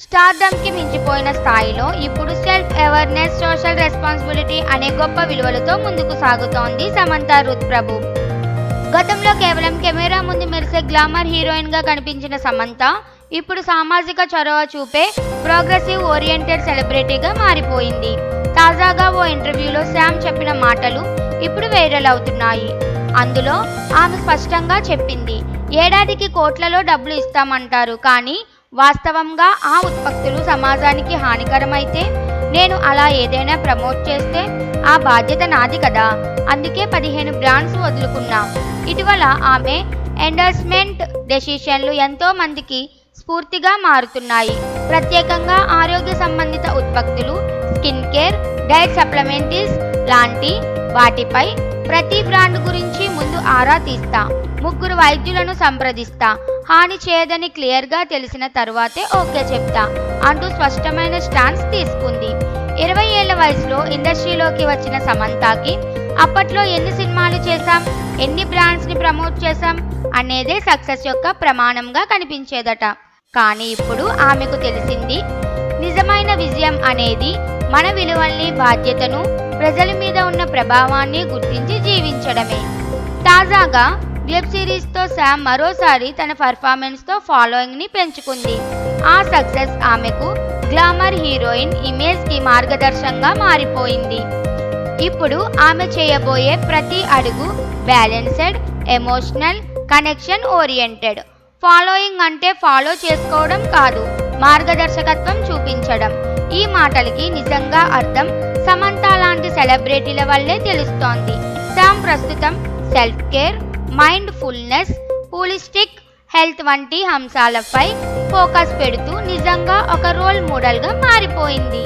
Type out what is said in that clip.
స్టార్డమ్కి మించిపోయిన స్థాయిలో ఇప్పుడు self awareness social responsibility అనే గొప్ప విలువలతో ముందుకు సాగుతోంది సమంత రుత్ ప్రభు గతంలో కేవలం కెమెరా ముందు మెరిసే గ్లామర్ హీరోయిన్గా కనిపించిన సమంత ఇప్పుడు సామాజిక చొరవ చూపే ప్రోగ్రెసివ్ ఓరియంటెడ్ సెలబ్రిటీగా మారిపోయింది. తాజాగా ఓ ఇంటర్వ్యూలో శామ్ చెప్పిన మాటలు ఇప్పుడు వైరల్ అవుతున్నాయి అందులో ఆమె స్పష్టంగా చెప్పింది ఏడాదికి కోట్లలో డబ్బులు ఇస్తామంటారు కానీ వాస్తవంగా ఆ ఉత్పత్తులు సమాజానికి హానికరమైతే నేను అలా ఏదైనా ప్రమోట్ చేస్తే ఆ బాధ్యత నాది కదా. అందుకే పదిహేను బ్రాండ్స్ వదులుకున్నా. ఇటీవల ఆమె ఎండర్స్మెంట్ డెసిషన్లు ఎంతో మందికి స్ఫూర్తిగా మారుతున్నాయి. ప్రత్యేకంగా ఆరోగ్య సంబంధిత ఉత్పత్తులు స్కిన్ కేర్ డైట్ సప్లిమెంటీస్ లాంటి వాటిపై ప్రతి బ్రాండ్ గురించి ముందు ఆరా తీస్తా. ముగ్గురు వైద్యులను సంప్రదిస్తా. హాని చేయదని క్లియర్గా తెలిసిన తరువాతే ఓకే చెప్తా అంటూ స్పష్టమైన స్టాన్స్ తీసుకుంది. ఇరవై ఏళ్ళ వయసులో ఇండస్ట్రీలోకి వచ్చిన సమంతాకి అప్పట్లో ఎన్ని సినిమాలు చేశాం ఎన్ని బ్రాండ్స్ని ప్రమోట్ చేశాం అనేదే సక్సెస్ యొక్క ప్రమాణంగా కనిపించేదట. కానీ ఇప్పుడు ఆమెకు తెలిసింది నిజమైన విజయం అనేది మన విలువల్ని బాధ్యతను ప్రజల మీద ఉన్న ప్రభావాన్ని గుర్తించి జీవించడమే. తాజాగా వెబ్ సిరీస్తో శామ్ మరోసారి తన పర్ఫార్మెన్స్తో ఫాలోయింగ్ని పెంచుకుంది. ఆ సక్సెస్ ఆమెకు గ్లామర్ హీరోయిన్ ఇమేజ్కి మార్గదర్శంగా మారిపోయింది. ఇప్పుడు ఆమె చేయబోయే ప్రతి అడుగు balanced emotional connection oriented. Following అంటే ఫాలో చేసుకోవడం కాదు మార్గదర్శకత్వం చూపించడం. ఈ మాటలకి నిజంగా అర్థం సమంత లాంటి సెలబ్రిటీల వల్లే తెలుస్తోంది. శామ్ ప్రస్తుతం self care mindfulness holistic health వంటి అంశాలపై ఫోకస్ పెడుతూ నిజంగా ఒక రోల్ మోడల్గా మారిపోయింది.